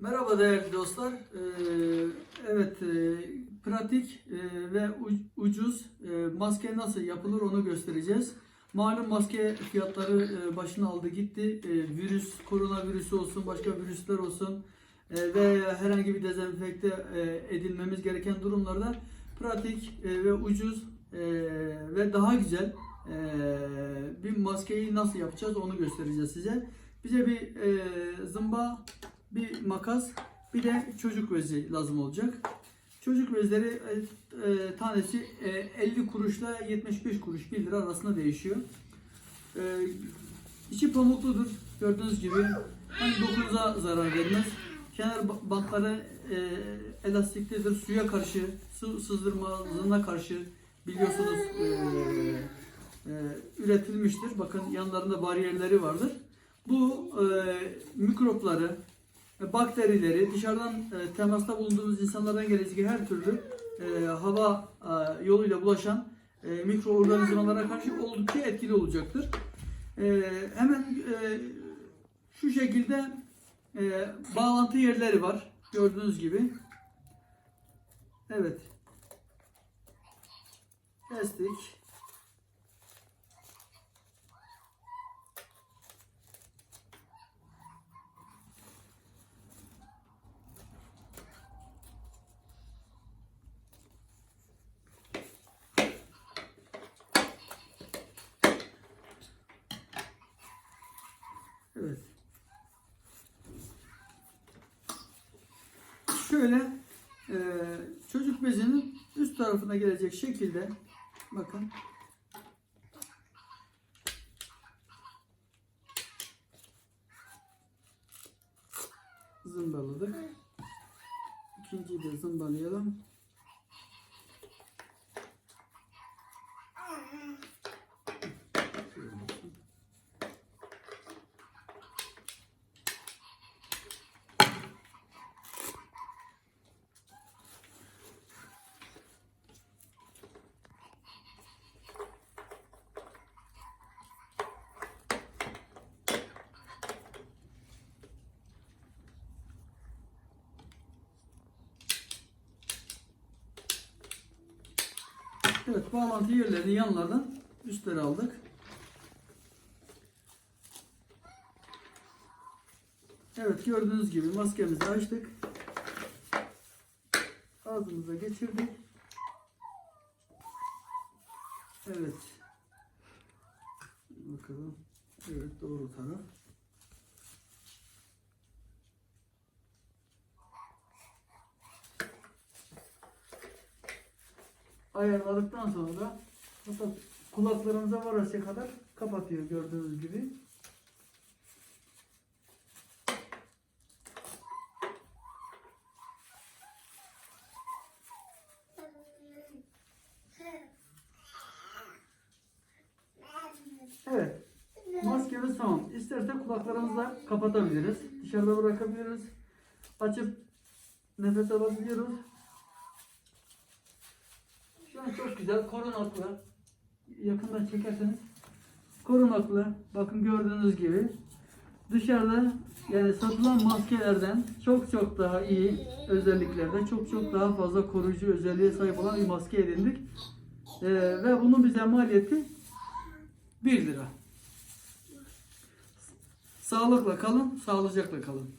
Merhaba değerli dostlar. Ee, evet, e, pratik e, ve ucuz e, maske nasıl yapılır onu göstereceğiz. Malum maske fiyatları başını aldı gitti. Virüs, koronavirüsü olsun, başka virüsler olsun ve herhangi bir dezenfekte edilmemiz gereken durumlarda pratik ve ucuz ve daha güzel bir maskeyi nasıl yapacağız onu göstereceğiz size. Bize bir zımba bir makas, bir de çocuk bezi lazım olacak. Çocuk bezleri e, e, tanesi e, 50 kuruşla 75 kuruş 1 lira arasında değişiyor. E, içi pamukludur gördüğünüz gibi. Hani dokunuza zarar vermez. Kenar ba- bantları e, elastiklidir. Suya karşı, su sızdırmasına karşı biliyorsunuz e, e, üretilmiştir. Bakın yanlarında bariyerleri vardır. Bu e, mikropları, bakterileri dışarıdan e, temasta bulunduğumuz insanlardan gelecek her türlü e, hava e, yoluyla bulaşan e, mikroorganizmalara karşı oldukça etkili olacaktır. E, hemen e, şu şekilde e, bağlantı yerleri var. Gördüğünüz gibi. Evet. Kestik. Evet. Şöyle e, çocuk bezinin üst tarafına gelecek şekilde bakın zımbaladık. İkinciyi de zımbalayalım. Evet bağlantı yerlerini yanlardan üstlere aldık. Evet gördüğünüz gibi maskemizi açtık. Ağzımıza geçirdik. Evet. Bakalım. Evet doğru taraf. Ayarladıktan sonra hatta kulaklarımıza varasıya kadar kapatıyor gördüğünüz gibi. Evet. Maskemiz tamam. İsterse kulaklarımızı da kapatabiliriz. Dışarıda bırakabiliriz. Açıp nefes alabiliyoruz. An çok güzel korunaklı. Yakından çekerseniz korunaklı. Bakın gördüğünüz gibi dışarıda yani satılan maskelerden çok çok daha iyi özelliklerde çok çok daha fazla koruyucu özelliğe sahip olan bir maske edindik. Ee, ve bunun bize maliyeti 1 lira. Sağlıkla kalın, sağlıcakla kalın.